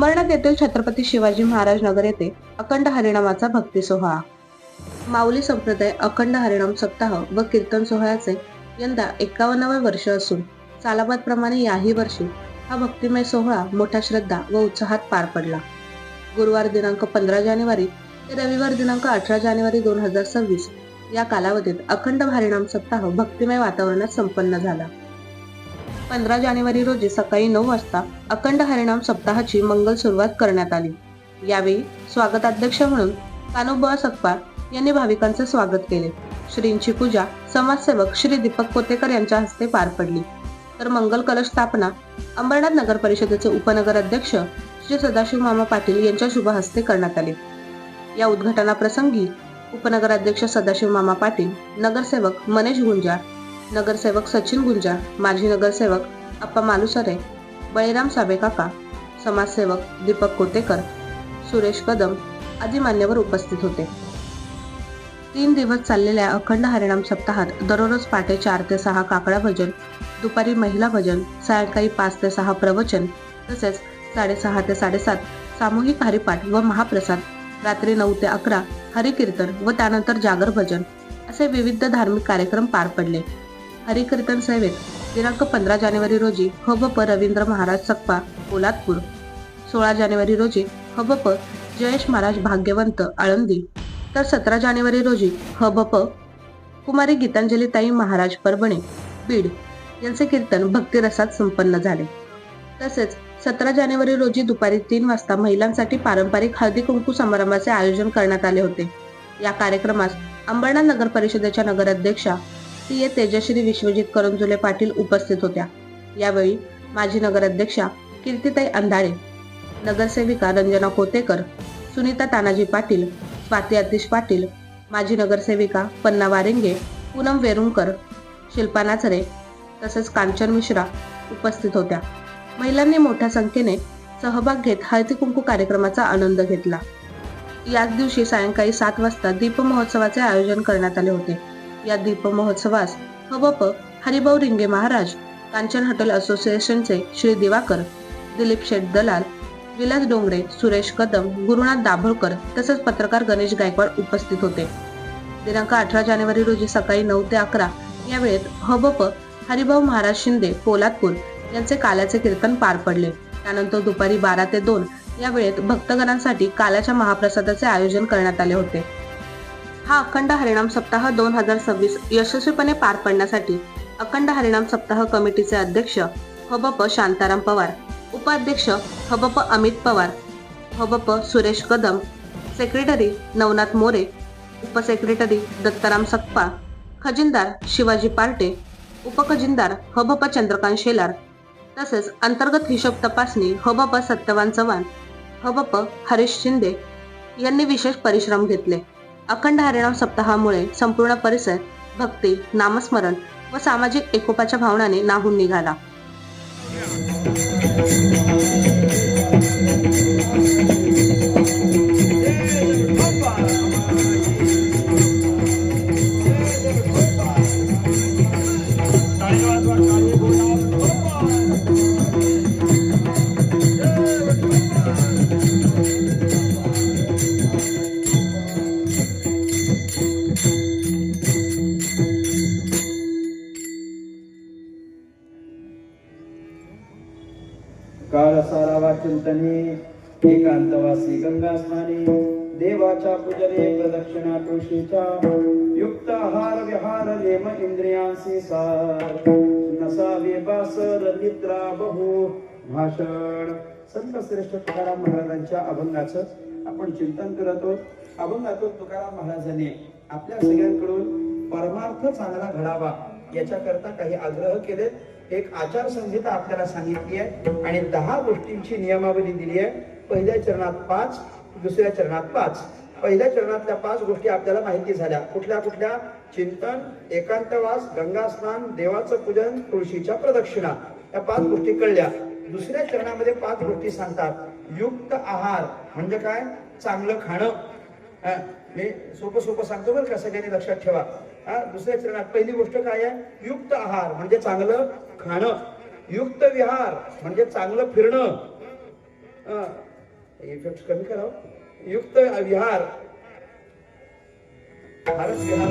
अंबरनाथ येथील छत्रपती शिवाजी महाराज नगर येथे अखंड हरिणामाचा भक्ती सोहळा. माऊली संप्रदाय अखंड हरिणाम सप्ताह व कीर्तन सोहळ्याचे यंदा एकावन्नावे वर्ष असून सालाबादप्रमाणे याही वर्षी हा भक्तिमय सोहळा मोठ्या श्रद्धा व उत्साहात पार पडला. गुरुवार दिनांक पंधरा जानेवारी ते रविवार दिनांक अठरा जानेवारी दोन हजार सव्वीस या कालावधीत अखंड हरिणाम सप्ताह भक्तिमय वातावरणात संपन्न झाला. पंधरा जानेवारी रोजी सकाळी नऊ वाजता अखंड हरिनाम सप्ताहाची मंगल सुरुवात करण्यात आली. यावेळी स्वागताध्यक्ष म्हणून कानुबुवा सकपाळ यांनी भाविकांचे स्वागत केले. श्रींची पूजा समाजसेवक श्री दीपक कोतेकर यांच्या हस्ते पार पडली. तर मंगल कलश स्थापना अंबरनाथ नगर परिषदेचे उपनगर अध्यक्ष श्री सदाशिव मामा पाटील यांच्या शुभ हस्ते करण्यात आले. या उद्घाटनाप्रसंगी उपनगराध्यक्ष सदाशिव मामा पाटील नगरसेवक मनेश गुंजाळ नगरसेवक सचिन गुंजा माजी नगरसेवक अप्पा मालुसरे बळीराम साबेकाका समाजसेवक दीपक कोतेकर सुरेश कदम आदी मान्यवर उपस्थित होते. तीन दिवस चाललेल्या अखंड हरिणाम सप्ताहात दररोज पहाटे चार ते सहा काकडा भजन दुपारी महिला भजन सायंकाळी पाच ते सहा प्रवचन तसेच साडेसहा ते साडेसात सामूहिक हरिपाठ व महाप्रसाद रात्री नऊ ते अकरा हरिकीर्तन व त्यानंतर जागर भजन असे विविध धार्मिक कार्यक्रम पार पडले. हरिकीर्तन सेवेत दिनांक पंधरा जानेवारी रोजी हबप रवींद्र महाराज सकपा पोलादपूर. सोळा जानेवारी रोजी हबप जयेश महाराज भाग्यवंत आळंदी. तर सतरा जानेवारी रोजी हबप कुमारी गीतांजली ताई महाराज परभणे बीड. यांचे कीर्तन भक्तिरसात संपन्न झाले. तसेच सतरा जानेवारी रोजी दुपारी तीन वाजता महिलांसाठी पारंपरिक हळदी कुंकू समारंभाचे आयोजन करण्यात आले होते. या कार्यक्रमास अंबरनाथ नगर परिषदेच्या नगराध्यक्षा सी तेजश्री विश्वजित करंजुले पाटील उपस्थित होत्या. यावेळी माजी नगराध्यक्षा कीर्तिताई अंधाळे नगरसेविका रंजना कोतेकर सुनीता तानाजी पाटील स्वाती अतिश पाटील माजी नगरसेविका पन्ना वारेंगे पूनम वेरुंकर शिल्पा नाचरे तसेच कांचन मिश्रा उपस्थित होत्या. महिलांनी मोठ्या संख्येने सहभाग घेत हळदी कुंकू कार्यक्रमाचा आनंद घेतला. याच दिवशी सायंकाळी सात वाजता दीप महोत्सवाचे आयोजन करण्यात आले होते. या दीप महोत्सवास हबप हरिभाऊ रिंगे महाराज कांचन हॉटेल असोसिएशनचे श्री दिवाकर दिलीप शेठ दलाल विलास डोंगरे सुरेश कदम गुरुनाथ दाभोळकर तसेच पत्रकार गणेश गायकवाड उपस्थित होते. दिनांक अठरा जानेवारी रोजी सकाळी नऊ ते अकरा या वेळेत हबप हरिभाऊ महाराज शिंदे पोलादपूर यांचे काल्याचे कीर्तन पार पडले. त्यानंतर दुपारी बारा ते दोन या वेळेत भक्तगणांसाठी काल्याच्या महाप्रसादाचे आयोजन करण्यात आले होते. हा अखंड हरिणाम सप्ताह दोन हजार सव्वीस यशस्वीपणे पार पडण्यासाठी अखंड हरिणाम सप्ताह कमिटीचे अध्यक्ष हबप शांताराम पवार उपाध्यक्ष हबप अमित पवार हबप सुरेश कदम सेक्रेटरी नवनाथ मोरे उपसेक्रेटरी दत्ताराम सकपा खजिनदार शिवाजी पार्टे उपखजिनदार हबप चंद्रकांत शेलार तसेच अंतर्गत हिशोब तपासणी हबप सत्यवान चव्हाण हबप हरीश शिंदे यांनी विशेष परिश्रम घेतले. अखंड हरिणाम सप्ताहामुळे संपूर्ण परिसर भक्ती नामस्मरण व सामाजिक एकोपाच्या भावनाने नाहून निघाला. काळ सारावा चिंतने एकांतवासी गंगा स्नानी देवाच्या पूजने प्रदक्षिणा तुळशीच्या युक्त आहार विहार नेम इंद्रियांसी सार नसावे बासर निद्रा बहु भाषण. संत श्रेष्ठ तुकाराम महाराजांच्या अभंगाचं आपण चिंतन करत आहोत. अभंगातून तुकाराम महाराजांनी आपल्या सगळ्यांकडून परमार्थ चांगला घडावा याच्याकरता काही आग्रह केलेत. एक आचारसंहिता आपल्याला सांगितली आहे आणि दहा गोष्टींची नियमावली दिली आहे. पहिल्या चरणात पाच दुसऱ्या चरणात पाच. पहिल्या चरणातल्या पाच गोष्टी आपल्याला माहिती झाल्या. कुठल्या कुठल्या? चिंतन एकांतवास गंगा स्नान देवाचं पूजन तुळशीच्या प्रदक्षिणा. या पाच गोष्टी कळल्या. दुसऱ्या चरणामध्ये पाच गोष्टी सांगतात. युक्त आहार म्हणजे काय? चांगलं खाणं. मी सोपं सोपं सांगतो बरं का सगळ्यांनी लक्षात ठेवा. दुसऱ्या चरणात पहिली गोष्ट काय आहे? युक्त आहार म्हणजे चांगलं खाणं युक्त विहार म्हणजे चांगलं फिरणं. इफेक्ट कमी करावं. युक्त विहार. फारच विहार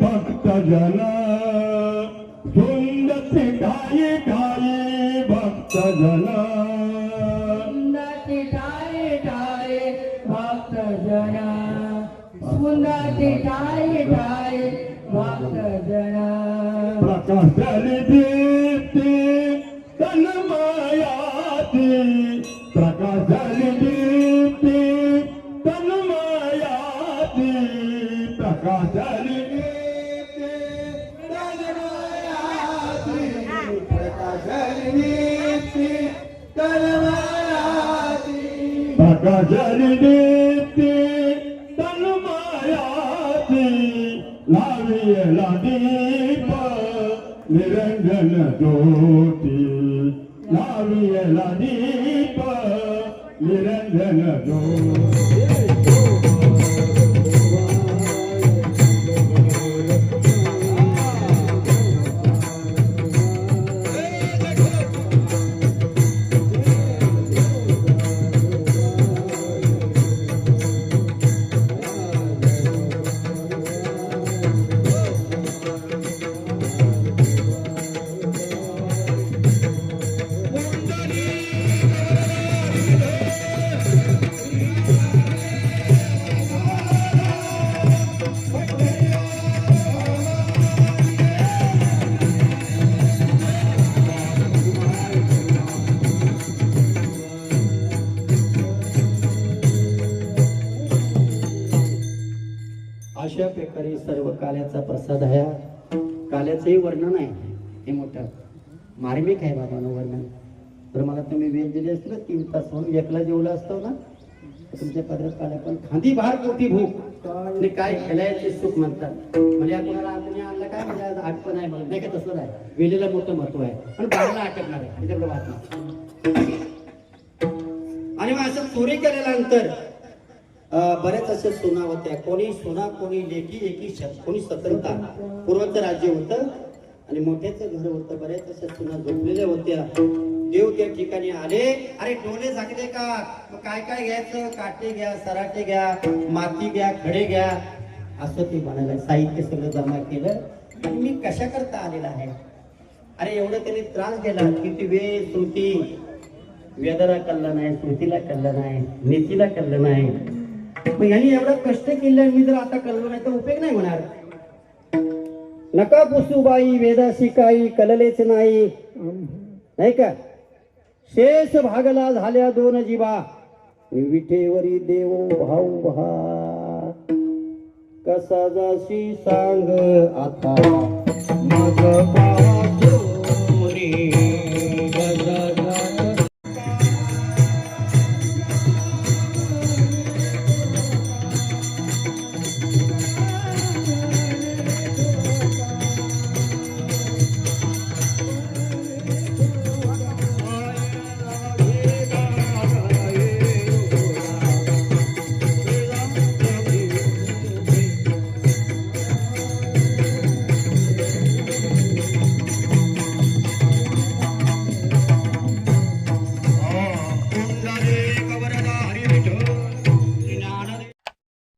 भक्तजन सुंदती काही काही भक्तजन सुंदरते ठारे ठारे भक्त जना प्रकाशली Deepti तन्मयाती प्रकाशली Deepti तन्मयाती प्रकाशली Deepti प्रकाशली Deepti Lariya Ladipa Nirangana Jyoti Lariya Ladipa Nirangana Jyoti प्रकारे सर्व काल्याचा प्रसाद आहे. काल्याचंही वर्णन आहे. हे मोठं मार्मिक आहे बाबांनो वर्णन. तर मला तुम्ही वेळ दिली असती ना तीन तास होऊन एकला जेवला असतो ना तुमच्या पदरात काल्या पण खांदी भार मोठी भूक. आणि काय खेळायचे सुख म्हणतात. म्हणजे कोणाला आपण आणलं काय? म्हणजे आज आठवण आहे मला नाही का तसं आहे वेलीला मोठं महत्त्व आहे. पण बाहेरला अटकणार आहे. त्याच्याकडे वाचणार. आणि मग असं चोरी केल्यानंतर बरेच बऱ्याच अशा सुना होत्या कोणी सुना कोणी लेखी एकी श- कोणी सतरता पूर्वचं राज्य होतं आणि मोठ्याच घर होतं. बऱ्याच अशा सुना झोपलेल्या होत्या देव त्या ठिकाणी आले. अरे डोले झाकले का? मग काय काय घ्यायचं? काटे घ्या सराटे घ्या माती घ्या खडे घ्या. असं ते म्हणाले. साहित्य सगळं जमा केलं. आणि मी कशा करता आलेला आहे? अरे एवढं त्यांनी त्रास दिला. किती वेळ श्रुती. वेदाला कल्ला नाही श्रुतीला कल्ला नाही नीतीला कल्ला नाही. मग यांनी एवढं कष्ट केलं मी जर आता कळलो नाही तर उपयोग नाही होणार. नका कुसुबाई वेदाशी काही कललेच नाही. नाही का? शेष भागला झाल्या दोन जीवा. विठेवरी देव भाऊ भा. कसा जाशी सांग आता. मग